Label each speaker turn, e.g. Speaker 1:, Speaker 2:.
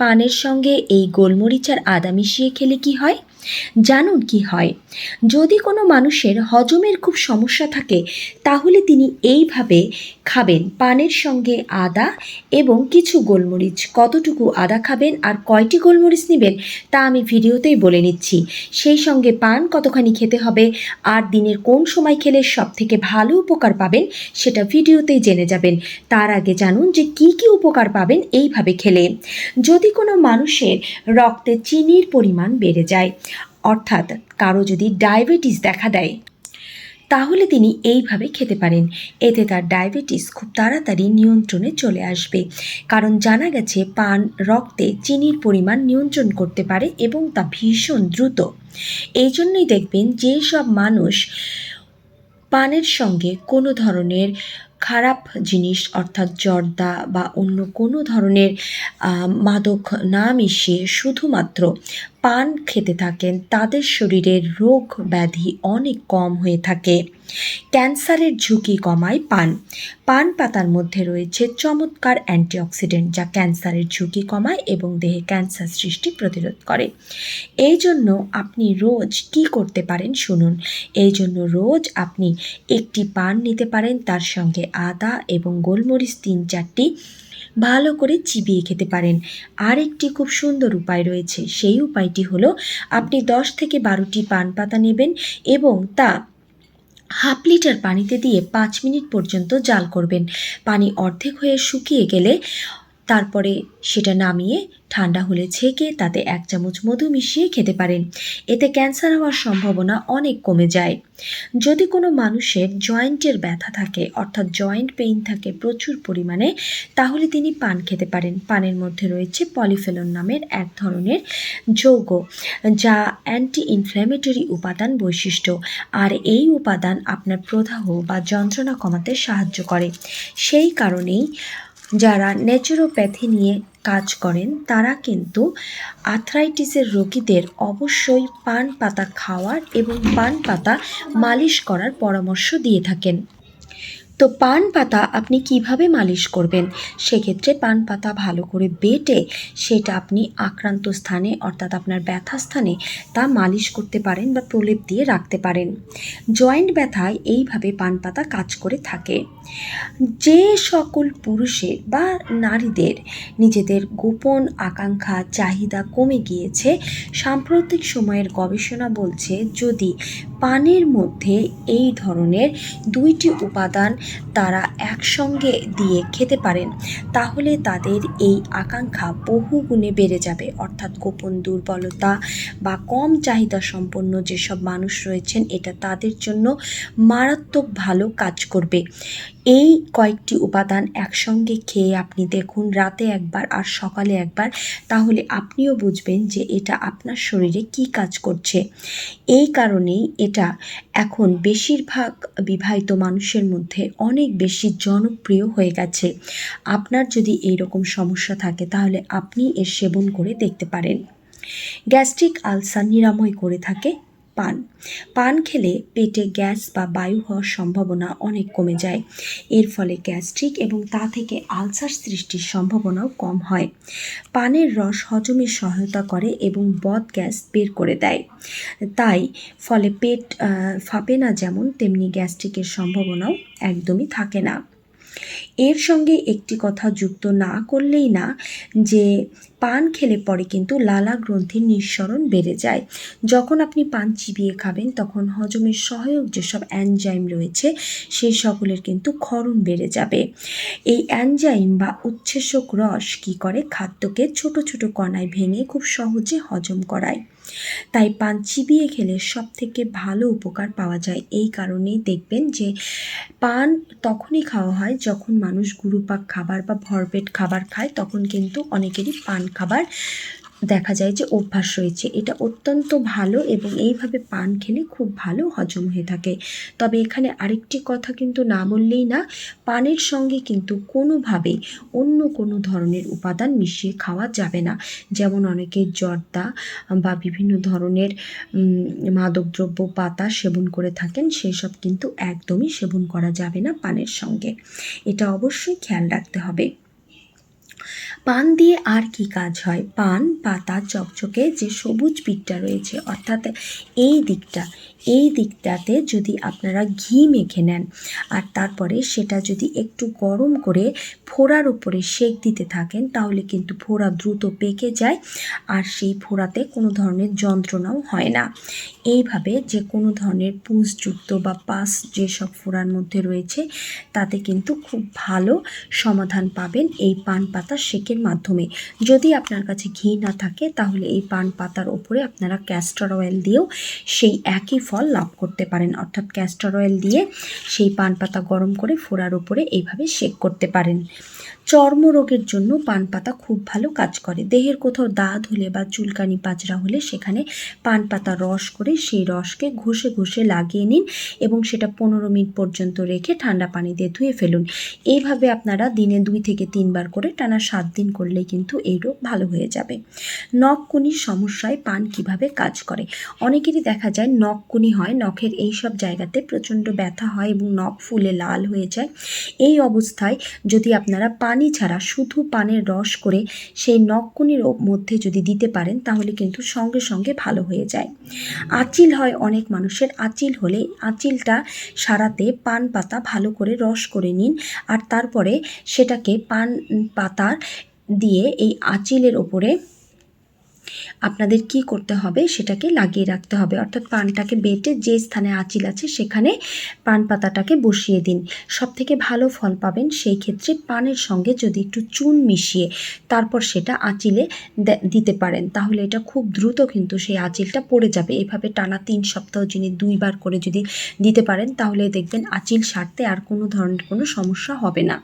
Speaker 1: পানের সঙ্গে এই গোলমরিচ আর আদা মিশিয়ে খেলে কি হয়? জানুন কি হয়। যদি কোনো মানুষের হজমের খুব সমস্যা থাকে, তাহলে তিনি এইভাবে খাবেন। পানের সঙ্গে আদা এবং কিছু গোলমরিচ। কতটুকু আদা খাবেন আর কয়টি গোলমরিচ নেবেন, তা আমি ভিডিওতেই বলে নিচ্ছি। সেই সঙ্গে পান কতখানি খেতে হবে আর দিনের কোন সময় খেলে সব থেকে ভালো উপকার পাবেন, সেটা ভিডিওতেই জেনে যাবেন। তার আগে জানুন যে কি কি উপকার পাবেন এইভাবে খেলে। যদি কোনো মানুষের রক্তে চিনির পরিমাণ বেড়ে যায় অর্থাৎ কারও যদি ডায়াবেটিস দেখা দেয়, তাহলে তিনি এইভাবে খেতে পারেন। এতে তার ডায়াবেটিস খুব তাড়াতাড়ি নিয়ন্ত্রণে চলে আসবে। কারণ জানা গেছে, পান, রক্তে চিনির পরিমাণ নিয়ন্ত্রণ করতে পারে এবং তা ভীষণ দ্রুত। এই জন্যই দেখবেন যে সব মানুষ পানের সঙ্গে কোনো ধরনের খারাপ জিনিস, অর্থাৎ জর্দা বা অন্য কোনো ধরনের মাদক না মিশিয়ে শুধুমাত্র পান খেতে থাকেন, তাদের শরীরের রোগ ব্যাধি অনেক কম হয়ে থাকে। ক্যান্সারের ঝুঁকি কমায় পান। পান পাতার মধ্যে রয়েছে চমৎকার অ্যান্টিঅক্সিডেন্ট যা ক্যান্সারের ঝুঁকি কমায় এবং দেহে ক্যান্সার সৃষ্টি প্রতিরোধ করে। এই জন্য আপনি রোজ কি করতে পারেন শুনুন। এই জন্য রোজ আপনি একটি পান নিতে পারেন, তার সঙ্গে আদা এবং গোলমরিচ তিন চারটি ভালো করে চিবিয়ে খেতে পারেন। আর একটি খুব সুন্দর উপায় রয়েছে। সেই উপায়টি হলো, আপনি দশ থেকে বারোটি পান পাতা নেবেন এবং তা হাফ লিটার পানিতে দিয়ে পাঁচ মিনিট পর্যন্ত জাল করবেন। পানি অর্ধেক হয়ে শুকিয়ে গেলে তারপরে সেটা নামিয়ে ঠান্ডা হলে ছেঁকে তাতে এক চামচ মধু মিশিয়ে খেতে পারেন। এতে ক্যান্সার হওয়ার সম্ভাবনা অনেক কমে যায়। যদি কোনো মানুষের জয়েন্টের ব্যথা থাকে, অর্থাৎ জয়েন্ট পেইন থাকে প্রচুর পরিমাণে, তাহলে তিনি পান খেতে পারেন। পানের মধ্যে রয়েছে পলিফেলন নামের এক ধরনের যৌগ, যা অ্যান্টি ইনফ্ল্যামেটরি উপাদান বৈশিষ্ট্য। আর এই উপাদান আপনার প্রদাহ বা যন্ত্রণা কমাতে সাহায্য করে। সেই কারণেই যারা ন্যাচুরোপ্যাথি নিয়ে কাজ করেন, তারা কিন্তু আর্থ্রাইটিসের রোগীদের অবশ্যই পান পাতা খাওয়ার এবং পান পাতা মালিশ করার পরামর্শ দিয়ে থাকেন। তো পান পাতা আপনি কীভাবে মালিশ করবেন? সেক্ষেত্রে পান পাতা ভালো করে বেটে সেটা আপনি আক্রান্ত স্থানে, অর্থাৎ আপনার ব্যথা স্থানে তা মালিশ করতে পারেন বা প্রলেপ দিয়ে রাখতে পারেন। জয়েন্ট ব্যথায় এইভাবে পান পাতা কাজ করে থাকে। যে সকল পুরুষের বা নারীদের নিজেদের গোপন আকাঙ্ক্ষা, চাহিদা কমে গিয়েছে, সাম্প্রতিক সময়ের গবেষণা বলছে যদি পানের মধ্যে এই ধরনের দুইটি উপাদান তারা একসঙ্গে দিয়ে খেতে পারেন, তাহলে তাদের এই আকাঙ্ক্ষা বহু গুণে বেড়ে যাবে। অর্থাৎ গোপন দুর্বলতা বা কম চাহিদা সম্পন্ন যেসব মানুষ রয়েছেন, এটা তাদের জন্য মারাত্মক ভালো কাজ করবে। এই কয়েকটি উপাদান একসঙ্গে খেয়ে আপনি দেখুন রাতে একবার আর সকালে একবার, তাহলে আপনিও বুঝবেন যে এটা আপনার শরীরে কি কাজ করছে। এই কারণেই এটা এখন বেশিরভাগ বিবাহিত মানুষের মধ্যে অনেক বেশি জনপ্রিয় হয়ে গেছে। আপনার যদি এই রকম সমস্যা থাকে, তাহলে আপনি এর সেবন করে দেখতে পারেন। গ্যাস্ট্রিক আলসার নিরাময় করে থাকে পান। পান খেলে পেটে গ্যাস বা বায়ু হওয়ার সম্ভাবনা অনেক কমে যায়। এর ফলে গ্যাস্ট্রিক এবং তা থেকে আলসার সৃষ্টির সম্ভাবনাও কম হয়। পানের রস হজমে সহায়তা করে এবং বদ গ্যাস বের করে দেয়। তাই ফলে পেট ফাঁপে না যেমন, তেমনি গ্যাস্ট্রিকের সম্ভাবনাও একদমই থাকে না। এর সঙ্গে একটি কথা যুক্ত না করলেই না, যে পান খেলে পরে কিন্তু লালা গ্রন্থির নিঃসরণ বেড়ে যায়। যখন আপনি পান চিবিয়ে খাবেন, তখন হজমের সহায়ক যেসব অ্যানজাইম রয়েছে, সেই সকলের কিন্তু ক্ষরণ বেড়ে যাবে। এই অ্যানজাইম বা উচ্ছেসক রস কী করে খাদ্যকে ছোট ছোট কণায় ভেঙে খুব সহজে হজম করায়? তাই পান চিবিয়ে খেলে সব থেকে ভালো উপকার পাওয়া যায়। এই কারণেই দেখবেন যে পান তখনই খাওয়া হয় যখন মানুষ গুরুপাক খাবার বা ভরপেট খাবার খায়, তখন কিন্তু অনেকেরই পান খাবার দেখা যায় যে অভ্যাস রয়েছে। এটা অত্যন্ত ভালো এবং এইভাবে পান খেলে খুব ভালো হজম হয়ে থাকে। তবে এখানে আরেকটি কথা কিন্তু না বললেই না, পানের সঙ্গে কিন্তু কোনোভাবে অন্য কোনো ধরনের উপাদান মিশিয়ে খাওয়া যাবে না। যেমন অনেকের জর্দা বা বিভিন্ন ধরনের মাদকদ্রব্য, পাতা সেবন করে থাকেন সেই সব কিন্তু একদমই সেবন করা যাবে না পানের সঙ্গে। এটা অবশ্যই খেয়াল রাখতে হবে। পান দিয়ে আর কি কাজ হয়? পান, পাতা, চকচকে যে সবুজ পিঠটা রয়েছে, অর্থাৎ এই দিকটা এই দিকটাতে যদি আপনারা ঘি মেখে নেন, আর তারপরে সেটা যদি একটু গরম করে ফোড়ার উপরে সেক দিতে থাকেন, তাহলে কিন্তু ফোড়া দ্রুত পেকে যায়, আর সেই ফোড়াতে কোনো ধরনের যন্ত্রণাও হয় না। এইভাবে যে কোনো ধরনের পুষযুক্ত বা পাস যেসব ফোড়ার মধ্যে রয়েছে, তাতে কিন্তু খুব ভালো সমাধান পাবেন এই পান পাতা শেকের মাধ্যমে। যদি আপনার কাছে ঘি না থাকে, তাহলে এই পান পাতার ওপরে আপনারা ক্যাস্টর অয়েল দিয়েও সেই একই ফল লাভ করতে পারেন। অর্থাৎ ক্যাস্টর অয়েল দিয়ে সেই পান পাতা গরম করে ফোড়ার উপরে এইভাবে শেক করতে পারেন। চর্মরোগের জন্য পান পাতা খুব ভালো কাজ করে। দেহের কোথাও দাঁত হলে বা চুলকানি পাচড়া হলে সেখানে পান পাতা রস করে সেই রসকে ঘষে ঘষে লাগিয়ে নিন এবং সেটা পনেরো মিনিট পর্যন্ত রেখে ঠান্ডা পানি দিয়ে ধুয়ে ফেলুন। এইভাবে আপনারা দিনে দুই থেকে তিনবার করে টানা সাত দিন করলেই কিন্তু এই রোগ ভালো হয়ে যাবে। নখকুনির সমস্যায় পান কীভাবে কাজ করে? অনেকেরই দেখা যায় নখকুনি হয়, নখের এই সব জায়গাতে প্রচণ্ড ব্যথা হয় এবং নখ ফুলে লাল হয়ে যায়। এই অবস্থায় যদি আপনারা পানি ছাড়া শুধু পানের রস করে সেই নখকুনির মধ্যে যদি দিতে পারেন, তাহলে কিন্তু সঙ্গে সঙ্গে ভালো হয়ে যায়। আঁচিল হয় অনেক মানুষের। আঁচিল হলে, আঁচিলটা সারাতে পান পাতা ভালো করে রস করে নিন আর তারপরে সেটাকে পান পাতা দিয়ে এই আঁচিলের ওপরে আপনাদের কি করতে হবে সেটাকে লাগিয়ে রাখতে হবে। অর্থাৎ পানটাকে বেটে যে স্থানে আঁচিল আছে সেখানে পান পাতাটাকে বসিয়ে দিন। সব থেকে ভালো ফল পাবেন সেই ক্ষেত্রে পানের সঙ্গে যদি একটু চুন মিশিয়ে তারপর সেটা আঁচিলে দিতে পারেন। তাহলে এটা খুব দ্রুত কিন্তু সেই আঁচিলটা পড়ে যাবে। এভাবে টানা তিন সপ্তাহ যিনি দুইবার করে যদি দিতে পারেন তাহলে দেখবেন আঁচিল সারতে আর কোনো ধরনের কোনো সমস্যা হবে না।